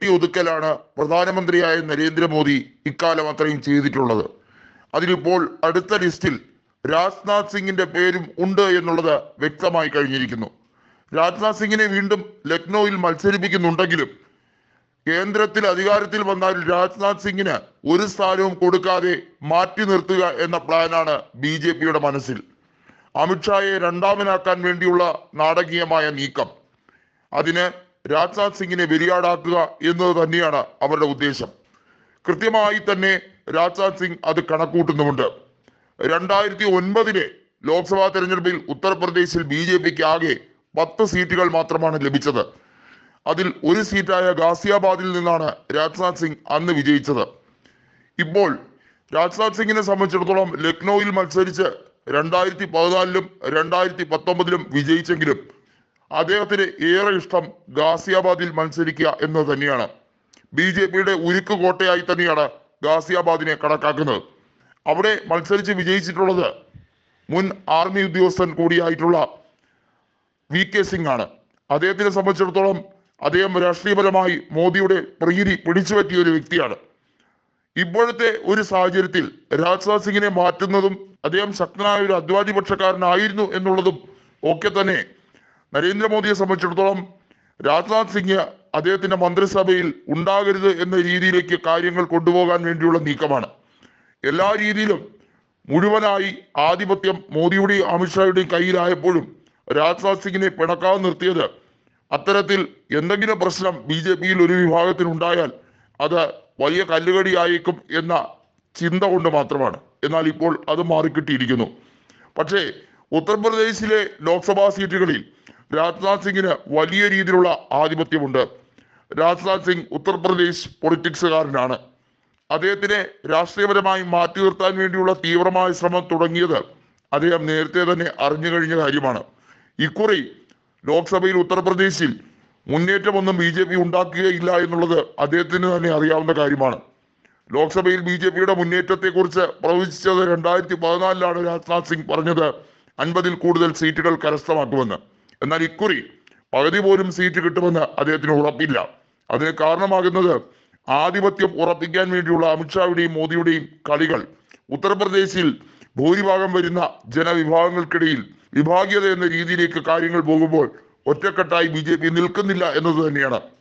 വെട്ടി ഒതുക്കലാണ് പ്രധാനമന്ത്രിയായ നരേന്ദ്രമോദി ഇക്കാലം അത്രയും ചെയ്തിട്ടുള്ളത്. അതിലിപ്പോൾ അടുത്ത ലിസ്റ്റിൽ രാജ്നാഥ് സിംഗിന്റെ പേരും ഉണ്ട് എന്നുള്ളത് വ്യക്തമായി കഴിഞ്ഞിരിക്കുന്നു. രാജ്നാഥ് സിംഗിനെ വീണ്ടും ലക്നൌവിൽ മത്സരിപ്പിക്കുന്നുണ്ടെങ്കിലും കേന്ദ്രത്തിൽ അധികാരത്തിൽ വന്നാൽ രാജ്നാഥ് സിംഗിന് ഒരു സ്ഥാനവും കൊടുക്കാതെ മാറ്റി നിർത്തുക എന്ന പ്ലാനാണ് ബി ജെ പിയുടെ മനസ്സിൽ. അമിത്ഷായെ രണ്ടാമനാക്കാൻ വേണ്ടിയുള്ള നാടകീയമായ നീക്കം. അതിന് രാജ്നാഥ് സിംഗിനെ വെരിയാടാക്കുക എന്നത് തന്നെയാണ് അവരുടെ ഉദ്ദേശം. കൃത്യമായി തന്നെ രാജ്നാഥ് സിംഗ് അത് കണക്കൂട്ടുന്നുമുണ്ട്. രണ്ടായിരത്തി ഒൻപതിലെ ലോക്സഭാ തെരഞ്ഞെടുപ്പിൽ ഉത്തർപ്രദേശിൽ ബി ജെ പിക്ക് ആകെ പത്ത് സീറ്റുകൾ മാത്രമാണ് ലഭിച്ചത്. അതിൽ ഒരു സീറ്റായ ഗാസിയാബാദിൽ നിന്നാണ് രാജ്നാഥ് സിംഗ് അന്ന് വിജയിച്ചത്. ഇപ്പോൾ രാജ്നാഥ് സിംഗിനെ സംബന്ധിച്ചിടത്തോളം ലക്നൌവിൽ മത്സരിച്ച് രണ്ടായിരത്തി പതിനാലിലും രണ്ടായിരത്തി പത്തൊമ്പതിലും വിജയിച്ചെങ്കിലും അദ്ദേഹത്തിന് ഏറെ ഇഷ്ടം ഗാസിയാബാദിൽ മത്സരിക്കുക എന്ന് തന്നെയാണ്. ബി ജെ പിയുടെ ഉരുക്ക് കോട്ടയായി തന്നെയാണ് ഗാസിയാബാദിനെ കണക്കാക്കുന്നത്. അവിടെ മത്സരിച്ച് വിജയിച്ചിട്ടുള്ളത് മുൻ ആർമി ഉദ്യോഗസ്ഥൻ കൂടിയായിട്ടുള്ള വി കെ സിംഗ് ആണ് അദ്ദേഹത്തിനെ സംബന്ധിച്ചിടത്തോളം അദ്ദേഹം രാഷ്ട്രീയപരമായി മോദിയുടെ പ്രീതി പിടിച്ചു പറ്റിയ ഒരു വ്യക്തിയാണ്. ഇപ്പോഴത്തെ ഒരു സാഹചര്യത്തിൽ രാജ്നാഥ് സിംഗിനെ മാറ്റുന്നതും അദ്ദേഹം ശക്തനായ ഒരു അദ്വാദി പക്ഷക്കാരനായിരുന്നു എന്നുള്ളതും ഒക്കെ തന്നെ നരേന്ദ്രമോദിയെ സംബന്ധിച്ചിടത്തോളം രാജ്നാഥ് സിംഗ് അദ്ദേഹത്തിന്റെ മന്ത്രിസഭയിൽ ഉണ്ടാകരുത് എന്ന രീതിയിലേക്ക് കാര്യങ്ങൾ കൊണ്ടുപോകാൻ വേണ്ടിയുള്ള നീക്കമാണ്. എല്ലാ രീതിയിലും മുഴുവനായി ആധിപത്യം മോദിയുടെയും അമിത്ഷായുടെയും കയ്യിലായപ്പോഴും രാജ്നാഥ് സിംഗിനെ പിണക്കാതെ നിർത്തിയത് അത്തരത്തിൽ എന്തെങ്കിലും പ്രശ്നം ബി ജെ പിയിൽ ഒരു വിഭാഗത്തിന് ഉണ്ടായാൽ അത് വലിയ കല്ലുകടിയായേക്കും എന്ന ചിന്ത കൊണ്ട് മാത്രമാണ്. എന്നാൽ ഇപ്പോൾ അത് മാറിക്കിട്ടിയിരിക്കുന്നു. പക്ഷേ ഉത്തർപ്രദേശിലെ ലോക്സഭാ സീറ്റുകളിൽ രാജ്നാഥ് സിംഗിന് വലിയ രീതിയിലുള്ള ആധിപത്യമുണ്ട്. രാജ്നാഥ് സിംഗ് ഉത്തർപ്രദേശ് പൊളിറ്റിക്സുകാരനാണ്. അദ്ദേഹത്തിനെ രാഷ്ട്രീയപരമായി മാറ്റി നിർത്താൻ വേണ്ടിയുള്ള തീവ്രമായ ശ്രമം തുടങ്ങിയത് അദ്ദേഹം നേരത്തെ തന്നെ അറിഞ്ഞു കഴിഞ്ഞ കാര്യമാണ്. ഇക്കുറി ലോക്സഭയിൽ ഉത്തർപ്രദേശിൽ മുന്നേറ്റമൊന്നും ബി ജെ പി ഉണ്ടാക്കുകയില്ല എന്നുള്ളത് അദ്ദേഹത്തിന് തന്നെ അറിയാവുന്ന കാര്യമാണ്. ലോക്സഭയിൽ ബി ജെ പിയുടെ മുന്നേറ്റത്തെക്കുറിച്ച് പ്രവചിച്ചത് രണ്ടായിരത്തി പതിനാലിലാണ് രാജ്നാഥ് സിംഗ് പറഞ്ഞത് അൻപതിൽ കൂടുതൽ സീറ്റുകൾ കരസ്ഥമാക്കുമെന്ന്. എന്നാൽ ഇക്കുറി പകുതി പോലും സീറ്റ് കിട്ടുമെന്ന് അദ്ദേഹത്തിന് ഉറപ്പില്ല. അതിന് കാരണമാകുന്നത് ആധിപത്യം ഉറപ്പിക്കാൻ വേണ്ടിയുള്ള അമിത്ഷായുടെയും മോദിയുടെയും കളികൾ. ഉത്തർപ്രദേശിൽ ഭൂരിഭാഗം വരുന്ന ജനവിഭാഗങ്ങൾക്കിടയിൽ വിഭാഗീയത എന്ന രീതിയിലേക്ക് കാര്യങ്ങൾ പോകുമ്പോൾ ഒറ്റക്കെട്ടായി ബി ജെ പി നിൽക്കുന്നില്ല എന്നത് തന്നെയാണ്.